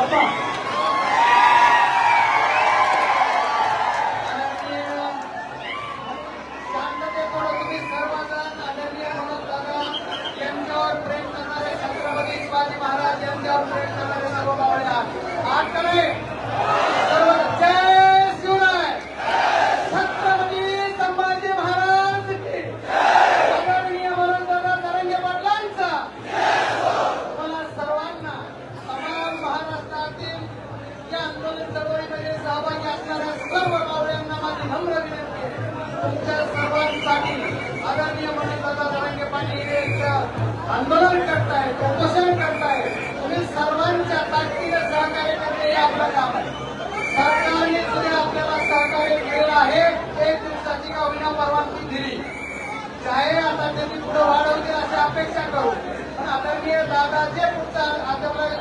बाप्पा शांततेपुढे तुम्ही सर्वजण आदरणीय मनोज दादा. यांच्यावर प्रेम करणारे छत्रपती शिवाजी महाराज यांच्यावर प्रेम करणारे सर्व बावळे आहात हात करे सर्व जय शिवराय छत्रपती संभाजी महाराज की आदरणीय मनोज दादा तरंगे पाटलांचा मला सर्वांना तमाम महाराष्ट्रातील या आंदोलन चळवळीमध्ये सहभागी असणाऱ्या सर्व मावळ्यांना माझी नम्र विनंती तुमच्या सर्वांसाठी आदरणीय मंडळाचा जरांगे पाटील आंदोलन करताय उपोषण करताय तुम्ही सर्वांच्या ताकदीने सहकार्य करणे हे आपलं काम आहे सरकारने सुद्धा आपल्याला सहकार्य केलेलं आहे एक दिवसाची का विना परवानगी दिली चाहे आता त्यांनी पुढे वाढवतील अशी अपेक्षा करू पण आदरणीय दादा जे पुढचा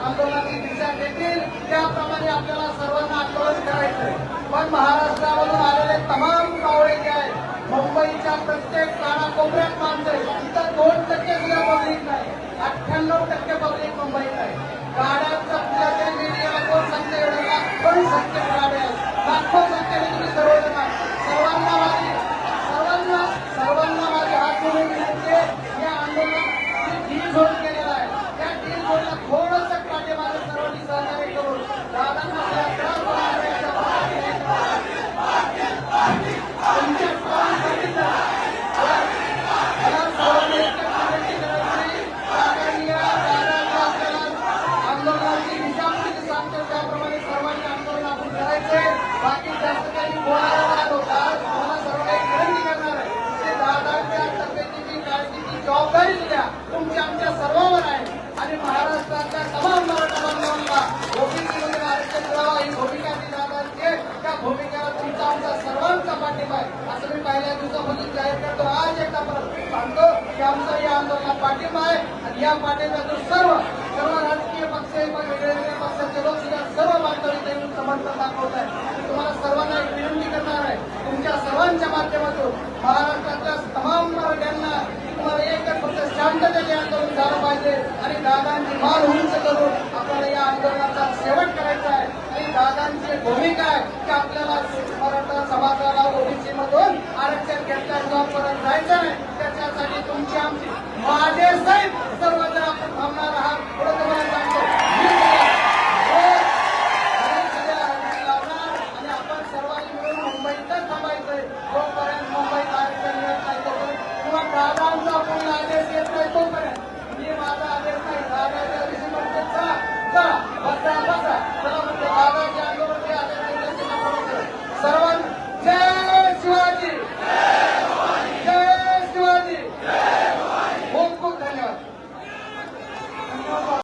आंदोलनाची दिशा देतील त्याप्रमाणे आपल्याला सर्वांना आंदोलन करायचंय. पण महाराष्ट्रामधून आलेले तमाम कावळे जे आहेत मुंबईच्या प्रत्येक कानाकोपऱ्यात माणसं इथं दोन टक्के सुद्धा पब्लिक नाही. अठ्ठ्याण्णव टक्के पब्लिक मुंबईत. जाहीर करतो. आज एकदा परत सांगतो की आमचा या आंदोलनात पाठिंबा आहे आणि या पाठिंब्यातून सर्व सर्व राजकीय पक्ष वेगवेगळे पक्षाचे लोक सुद्धा सर्व बांधव येऊन समर्थन दाखवत आहे तुम्हाला सर्वांना एक विनंती करणार आहे तुमच्या सर्वांच्या माध्यमातून महाराष्ट्रातल्या तमाम मराठ्यांना तुम्हाला एकच फक्त शांततेचे आंदोलन झालं पाहिजे आणि दादांची मान उंच करून आपल्याला या आंदोलनाचा शेवट करायचा आहे. आणि दादांची भूमिका परत जायचं नाही